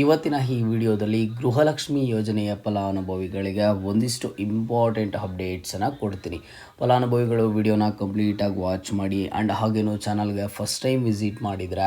ಇವತ್ತಿನ ಈ ವಿಡಿಯೋದಲ್ಲಿ ಗೃಹಲಕ್ಷ್ಮಿ ಯೋಜನೆಯ ಫಲಾನುಭವಿಗಳಿಗೆ ಒಂದಿಷ್ಟು ಇಂಪಾರ್ಟೆಂಟ್ ಅಪ್ಡೇಟ್ಸನ್ನು ಕೊಡ್ತೀನಿ. ಫಲಾನುಭವಿಗಳು ವಿಡಿಯೋನ ಕಂಪ್ಲೀಟಾಗಿ ವಾಚ್ ಮಾಡಿ ಆ್ಯಂಡ್ ಹಾಗೇನು ಚಾನಲ್ಗೆ ಫಸ್ಟ್ ಟೈಮ್ ವಿಸಿಟ್ ಮಾಡಿದ್ರೆ,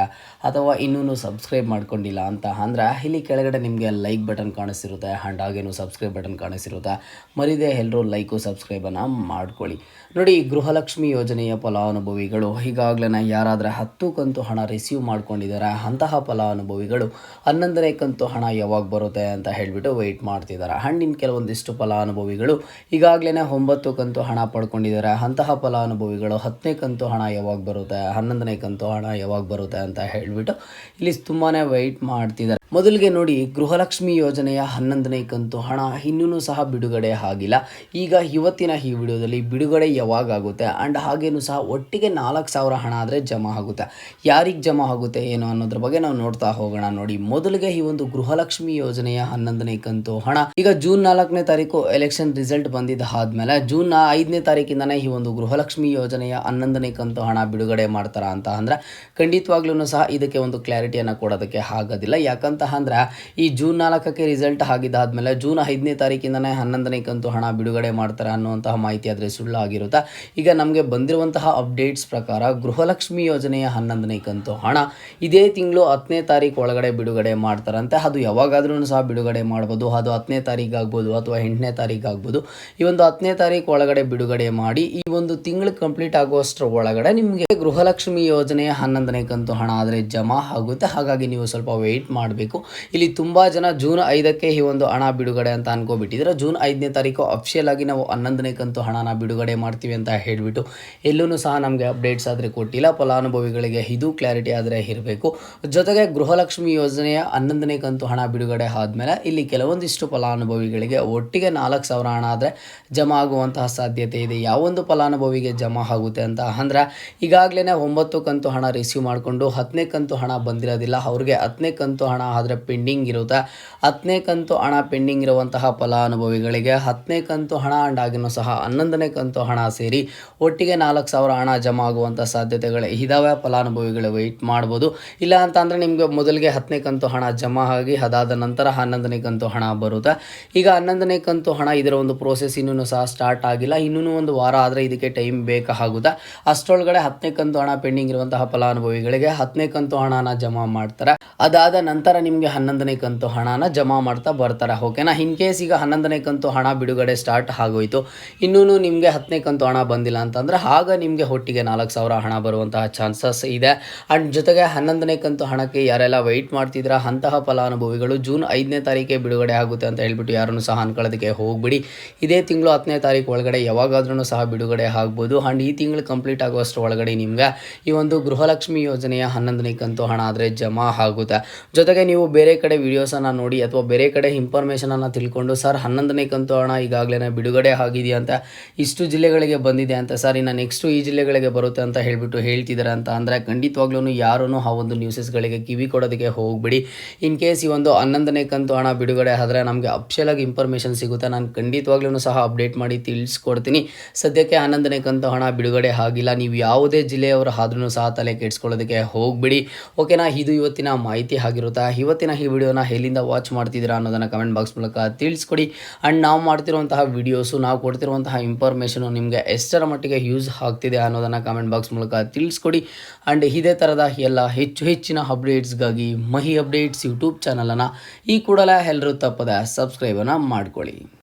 ಅಥವಾ ಇನ್ನೂ ಸಬ್ಸ್ಕ್ರೈಬ್ ಮಾಡ್ಕೊಂಡಿಲ್ಲ ಅಂತ ಅಂದರೆ, ಇಲ್ಲಿ ಕೆಳಗಡೆ ನಿಮಗೆ ಲೈಕ್ ಬಟನ್ ಕಾಣಿಸಿರುತ್ತೆ ಆ್ಯಂಡ್ ಹಾಗೇನು ಸಬ್ಸ್ಕ್ರೈಬ್ ಬಟನ್ ಕಾಣಿಸಿರುತ್ತೆ, ಮರಿದೆ ಎಲ್ಲರೂ ಲೈಕು ಸಬ್ಸ್ಕ್ರೈಬನ್ನು ಮಾಡ್ಕೊಳ್ಳಿ. ನೋಡಿ, ಗೃಹಲಕ್ಷ್ಮಿ ಯೋಜನೆಯ ಫಲಾನುಭವಿಗಳು ಈಗಾಗಲೇ ಯಾರಾದರೆ ಹತ್ತು ಕಂತು ಹಣ ರಿಸೀವ್ ಮಾಡ್ಕೊಂಡಿದ್ದಾರೆ ಅಂತಹ ಫಲಾನುಭವಿಗಳು ಹನ್ನೊಂದನೇ ಕಂತು ಹಣ ಯಾವಾಗ ಬರುತ್ತೆ ಅಂತ ಹೇಳಿಬಿಟ್ಟು ವೆಯ್ಟ್ ಮಾಡ್ತಿದ್ದಾರೆ ಹಣ್ಣಿನ ಕೆಲವೊಂದಿಷ್ಟು ಫಲಾನುಭವಿಗಳು ಈಗಾಗಲೇ ಒಂಬತ್ತು ಕಂತು ಹಣ ಪಡ್ಕೊಂಡಿದ್ದಾರೆ ಅಂತಹ ಫಲಾನುಭವಿಗಳು ಹತ್ತನೇ ಕಂತು ಹಣ ಯಾವಾಗ ಬರುತ್ತೆ ಹನ್ನೊಂದನೇ ಕಂತು ಹಣ ಯಾವಾಗ ಬರುತ್ತೆ ಅಂತ ಹೇಳಿಬಿಟ್ಟು ಇಲ್ಲಿ ತುಂಬಾ ವೆಯ್ಟ್ ಮಾಡ್ತಿದ್ದಾರೆ ಮೊದಲಿಗೆ ನೋಡಿ, ಗೃಹಲಕ್ಷ್ಮಿ ಯೋಜನೆಯ ಹನ್ನೊಂದನೇ ಕಂತು ಹಣ ಇನ್ನೂ ಸಹ ಬಿಡುಗಡೆ ಆಗಿಲ್ಲ. ಈಗ ಇವತ್ತಿನ ಈ ವಿಡಿಯೋದಲ್ಲಿ ಬಿಡುಗಡೆ ಯಾವಾಗ ಆಗುತ್ತೆ ಆ್ಯಂಡ್ ಹಾಗೇನು ಸಹ ಒಟ್ಟಿಗೆ ನಾಲ್ಕು ಸಾವಿರ ಹಣ ಆದರೆ ಜಮಾ ಆಗುತ್ತೆ. ಯಾರಿಗೆ ಜಮಾ ಆಗುತ್ತೆ ಏನು ಅನ್ನೋದ್ರ ಬಗ್ಗೆ ನಾವು ನೋಡ್ತಾ ಹೋಗೋಣ. ನೋಡಿ, ಮೊದಲಿಗೆ ಒಂದು ಗೃಹಲಕ್ಷ್ಮಿ ಯೋಜನೆಯ ಹನ್ನೊಂದನೇ ಕಂತು. ಹಣ. ಈಗ ಜೂನ್ ನಾಲ್ಕನೇ ತಾರೀಕು ಎಲೆಕ್ಷನ್ ರಿಸಲ್ಟ್ ಬಂದಿದ್ದ ಆದ್ಮೇಲೆ ಜೂನ್ ಐದನೇ ತಾರೀಕಿಂದನೇ ಈ ಒಂದು ಗೃಹಲಕ್ಷ್ಮಿ ಯೋಜನೆಯ ಹನ್ನೊಂದನೇ ಕಂತು ಹಣ ಬಿಡುಗಡೆ ಮಾಡ್ತಾರ ಅಂತ ಅಂದ್ರೆ ಖಂಡಿತವಾಗ್ಲೂ ಸಹ ಇದಕ್ಕೆ ಒಂದು ಕ್ಲಾರಿಟಿಯನ್ನು ಕೊಡೋದಕ್ಕೆ ಆಗೋದಿಲ್ಲ. ಯಾಕಂತ ಅಂದ್ರೆ ಈ ಜೂನ್ ನಾಲ್ಕಕ್ಕೆ ರಿಸಲ್ಟ್ ಆಗಿದ್ದಾದ್ಮೇಲೆ ಜೂನ್ ಐದನೇ ತಾರೀಕಿಂದನೇ ಹನ್ನೊಂದನೇ ಕಂತು ಹಣ ಬಿಡುಗಡೆ ಮಾಡ್ತಾರೆ ಅನ್ನುವಂತಹ ಮಾಹಿತಿ ಆದರೆ ಸುಳ್ಳು ಆಗಿರುತ್ತಾ. ಈಗ ನಮಗೆ ಬಂದಿರುವಂತಹ ಅಪ್ಡೇಟ್ಸ್ ಪ್ರಕಾರ ಗೃಹಲಕ್ಷ್ಮಿ ಯೋಜನೆಯ ಹನ್ನೊಂದನೇ ಕಂತು ಹಣ ಇದೇ ತಿಂಗಳು ಹತ್ತನೇ ತಾರೀಕು ಒಳಗಡೆ ಬಿಡುಗಡೆ ಮಾಡ್ತಾರಂತೆ. ಅದು ಯಾವಾಗಾದ್ರೂ ಸಹ ಬಿಡುಗಡೆ ಮಾಡ್ಬೋದು. ಅದು ಹತ್ತನೇ ತಾರೀಕು ಆಗ್ಬೋದು ಅಥವಾ ಎಂಟನೇ ತಾರೀಕು ಆಗ್ಬೋದು. ಈ ಒಂದು ಹತ್ತನೇ ತಾರೀಕು ಒಳಗಡೆ ಬಿಡುಗಡೆ ಮಾಡಿ, ಈ ಒಂದು ತಿಂಗಳು ಕಂಪ್ಲೀಟ್ ಆಗುವಷ್ಟರ ಒಳಗಡೆ ನಿಮಗೆ ಗೃಹಲಕ್ಷ್ಮಿ ಯೋಜನೆಯ ಹನ್ನೊಂದನೇ ಕಂತು ಹಣ ಆದರೆ ಜಮಾ ಆಗುತ್ತೆ. ಹಾಗಾಗಿ ನೀವು ಸ್ವಲ್ಪ ವೆಯ್ಟ್ ಮಾಡಬೇಕು. ಇಲ್ಲಿ ತುಂಬ ಜನ ಜೂನ್ ಐದಕ್ಕೆ ಈ ಒಂದು ಹಣ ಬಿಡುಗಡೆ ಅಂತ ಅನ್ಕೋಬಿಟ್ಟಿದ್ರೆ, ಜೂನ್ ಐದನೇ ತಾರೀಕು ಅಫಿಷಿಯಲ್ ಆಗಿ ನಾವು ಹನ್ನೊಂದನೇ ಕಂತು ಹಣನ ಬಿಡುಗಡೆ ಮಾಡ್ತೀವಿ ಅಂತ ಹೇಳಿಬಿಟ್ಟು ಎಲ್ಲೂ ಸಹ ನಮಗೆ ಅಪ್ಡೇಟ್ಸ್ ಆದರೆ ಕೊಟ್ಟಿಲ್ಲ. ಫಲಾನುಭವಿಗಳಿಗೆ ಇದು ಕ್ಲಾರಿಟಿ ಆದರೆ ಇರಬೇಕು. ಜೊತೆಗೆ ಗೃಹಲಕ್ಷ್ಮಿ ಯೋಜನೆಯ ಹನ್ನೊಂದನೇ ಕಂತು ಹಣ ಬಿಡುಗಡೆ ಆದಮೇಲೆ ಇಲ್ಲಿ ಕೆಲವೊಂದಿಷ್ಟು ಫಲಾನುಭವಿಗಳಿಗೆ ಒಟ್ಟಿಗೆ ನಾಲ್ಕು ಸಾವಿರ ಹಣ ಆದರೆ ಜಮಾ ಆಗುವಂತಹ ಸಾಧ್ಯತೆ ಇದೆ. ಯಾವೊಂದು ಫಲಾನುಭವಿಗೆ ಜಮಾ ಆಗುತ್ತೆ ಅಂತ ಅಂದ್ರೆ ಈಗಾಗಲೇ ಒಂಬತ್ತು ಕಂತು ಹಣ ರಿಸೀವ್ ಮಾಡಿಕೊಂಡು ಹತ್ತನೇ ಕಂತು ಹಣ ಬಂದಿರೋದಿಲ್ಲ. ಅವ್ರಿಗೆ ಹತ್ತನೇ ಕಂತು ಹಣ ಆದರೆ ಪೆಂಡಿಂಗ್ ಇರುತ್ತೆ. ಹತ್ತನೇ ಕಂತು ಹಣ ಪೆಂಡಿಂಗ್ ಇರುವಂತಹ ಫಲಾನುಭವಿಗಳಿಗೆ ಹತ್ತನೇ ಕಂತು ಹಣ ಆ್ಯಂಡ್ ಆಗಿನೂ ಸಹ ಹನ್ನೊಂದನೇ ಕಂತು ಹಣ ಸೇರಿ ಒಟ್ಟಿಗೆ ನಾಲ್ಕು ಸಾವಿರ ಹಣ ಜಮಾ ಆಗುವಂಥ ಸಾಧ್ಯತೆಗಳು ಇದಾವೆ. ಫಲಾನುಭವಿಗಳು ವೆಯ್ಟ್ ಮಾಡ್ಬೋದು. ಇಲ್ಲ ಅಂತ ಅಂದರೆ ನಿಮಗೆ ಮೊದಲಿಗೆ ಹತ್ತನೇ ಕಂತು ಹಣ ಜಮಾ ಆಗಿ ಅದಾದ ನಂತರ ಹನ್ನೊಂದನೇ ಕಂತು ಹಣ ಬರುತ್ತೆ. ಈಗ ಹನ್ನೊಂದನೇ ಕಂತು ಹಣ ಇದರ ಒಂದು ಪ್ರೋಸೆಸ್ ಇನ್ನೂ ಸಹ ಸ್ಟಾರ್ಟ್ ಆಗಿಲ್ಲ. ಇನ್ನೂ ಒಂದು ವಾರ ಆದರೆ ಇದಕ್ಕೆ ಟೈಮ್ ಬೇಕಾಗುತ್ತೆ. ಅಷ್ಟರೊಳಗಡೆ ಹತ್ತನೇ ಕಂತು ಹಣ ಪೆಂಡಿಂಗ್ ಇರುವಂತಹ ಫಲಾನುಭವಿಗಳಿಗೆ ಹತ್ತನೇ ಕಂತು ಹಣನ ಜಮಾ ಮಾಡ್ತಾರೆ. ಅದಾದ ನಂತರ ನಿಮಗೆ ಹನ್ನೊಂದನೇ ಕಂತು ಹಣನ ಜಮಾ ಮಾಡ್ತಾ ಬರ್ತಾರೆ. ಓಕೆನಾ ಇನ್ ಕೇಸ್ ಈಗ ಹನ್ನೊಂದನೇ ಕಂತು ಹಣ ಬಿಡುಗಡೆ ಸ್ಟಾರ್ಟ್ ಆಗೋಯ್ತು ಇನ್ನೂ ನಿಮಗೆ ಹತ್ತನೇ ಕಂತು ಹಣ ಬಂದಿಲ್ಲ ಅಂತಂದರೆ ಆಗ ನಿಮಗೆ ಒಟ್ಟಿಗೆ ನಾಲ್ಕು ಸಾವಿರ ಹಣ ಬರುವಂತಹ ಚಾನ್ಸಸ್ ಇದೆ. ಆ್ಯಂಡ್ ಜೊತೆಗೆ ಹನ್ನೊಂದನೇ ಕಂತು ಹಣಕ್ಕೆ ಯಾರೆಲ್ಲ ವೆಯ್ಟ್ ಮಾಡ್ತಿದ್ರ ಅಂತಹ ಫಲಾನುಭವಿಗಳು ಜೂನ್ ಐದನೇ ತಾರೀಕೆ ಬಿಡುಗಡೆ ಆಗುತ್ತೆ ಅಂತ ಹೇಳ್ಬಿಟ್ಟು ಯಾರನ್ನು ಸಹ ಅನ್ಕೊಳ್ಳೋದಕ್ಕೆ ಹೋಗ್ಬಿಡಿ. ಇದೇ ತಿಂಗಳು ಹತ್ತನೇ ತಾರೀಕು ಒಳಗಡೆ ಯಾವಾಗಾದ್ರೂ ಸಹ ಬಿಡುಗಡೆ ಆಗ್ಬೋದು. ಆ್ಯಂಡ್ ಈ ತಿಂಗಳು ಕಂಪ್ಲೀಟ್ ಆಗುವಷ್ಟು ಒಳಗಡೆ ನಿಮ್ಗೆ ಈ ಒಂದು ಗೃಹಲಕ್ಷ್ಮಿ ಯೋಜನೆಯ ಹನ್ನೊಂದನೇ ಕಂತು ಹಣ ಆದರೆ ಜಮಾ ಆಗುತ್ತೆ. ಜೊತೆಗೆ ನೀವು ಬೇರೆ ಕಡೆ ವಿಡಿಯೋಸನ್ನು ನೋಡಿ ಅಥವಾ ಬೇರೆ ಕಡೆ ಇನ್ಫಾರ್ಮೇಷನನ್ನು ತಿಳ್ಕೊಂಡು, ಸರ್, ಹನ್ನೊಂದನೇ ಕಂತು ಹಣ ಈಗಾಗಲೇ ಬಿಡುಗಡೆ ಆಗಿದೆಯಾ ಅಂತ ಇಷ್ಟು ಜಿಲ್ಲೆಗಳಿಗೆ ಬಂದಿದೆ ಅಂತ, ಸರ್, ಇನ್ನು ನೆಕ್ಸ್ಟು ಈ ಜಿಲ್ಲೆಗಳಿಗೆ ಬರುತ್ತೆ ಅಂತ ಹೇಳಿಬಿಟ್ಟು ಹೇಳ್ತಿದ್ದಾರೆ ಅಂತ ಅಂದರೆ ಖಂಡಿತವಾಗ್ಲೂ ಯಾರೂ ಆ ಒಂದು ನ್ಯೂಸಸ್ಗಳಿಗೆ ಕಿವಿ ಕೊಡೋದಕ್ಕೆ ಹೋಗ್ಬಿಡಿ. ಇನ್ ಕೇಸ್ ಈ ಒಂದು ಹನ್ನೊಂದನೇ ಕಂತು ಹಣ ಬಿಡುಗಡೆ ಆದರೆ ನಮಗೆ ಅಫಿಷಿಯಲಾಗಿ ಇನ್ಫಾರ್ಮೇಷನ್ ಸಿಗುತ್ತೆ. ನಾನು ಖಂಡಿತವಾಗ್ಲೂ ಸಹ ಅಪ್ಡೇಟ್ ಮಾಡಿ ತಿಳಿಸ್ಕೊಡ್ತೀನಿ. ಸದ್ಯಕ್ಕೆ ಹನ್ನೊಂದನೇ ಕಂತು ಹಣ ಬಿಡುಗಡೆ ಆಗಿಲ್ಲ. ನೀವು ಯಾವುದೇ ಜಿಲ್ಲೆಯವರು ಆದ್ರೂ ಸಹ ತಲೆ ಕೆಡಿಸ್ಕೊಳ್ಳೋದಕ್ಕೆ ಹೋಗ್ಬಿಡಿ. ಓಕೆನಾ ಇದು ಇವತ್ತಿನ ಮಾಹಿತಿ ಆಗಿರುತ್ತೆ? ಇವತ್ತಿನ ಈ ವಿಡಿಯೋನ ಎಲ್ಲಿಂದ ವಾಚ್ ಮಾಡ್ತಿದ್ದೀರಾ ಅನ್ನೋದನ್ನು ಕಮೆಂಟ್ ಬಾಕ್ಸ್ ಮೂಲಕ ತಿಳಿಸ್ಕೊಡಿ. ಆ್ಯಂಡ್ ನಾವು ಮಾಡ್ತಿರುವಂತಹ ವಿಡಿಯೋಸು ನಾವು ಕೊಡ್ತಿರುವಂತಹ ಇನ್ಫಾರ್ಮೇಷನು ನಿಮಗೆ ಎಷ್ಟರ ಮಟ್ಟಿಗೆ ಯೂಸ್ ಆಗ್ತಿದೆ ಅನ್ನೋದನ್ನು ಕಮೆಂಟ್ ಬಾಕ್ಸ್ ಮೂಲಕ ತಿಳಿಸ್ಕೊಡಿ. ಆ್ಯಂಡ್ ಇದೇ ಥರದ ಎಲ್ಲ ಹೆಚ್ಚು ಹೆಚ್ಚಿನ ಅಪ್ಡೇಟ್ಸ್ಗಾಗಿ ಮಹಿ ಅಪ್ಡೇಟ್ಸ್ ಯೂಟ್ಯೂಬ್ ಚಾನಲನ್ನು ಈ ಕೂಡಲೇ ಎಲ್ಲರೂ ತಪ್ಪದೆ ಸಬ್ಸ್ಕ್ರೈಬನ್ನು ಮಾಡ್ಕೊಳ್ಳಿ.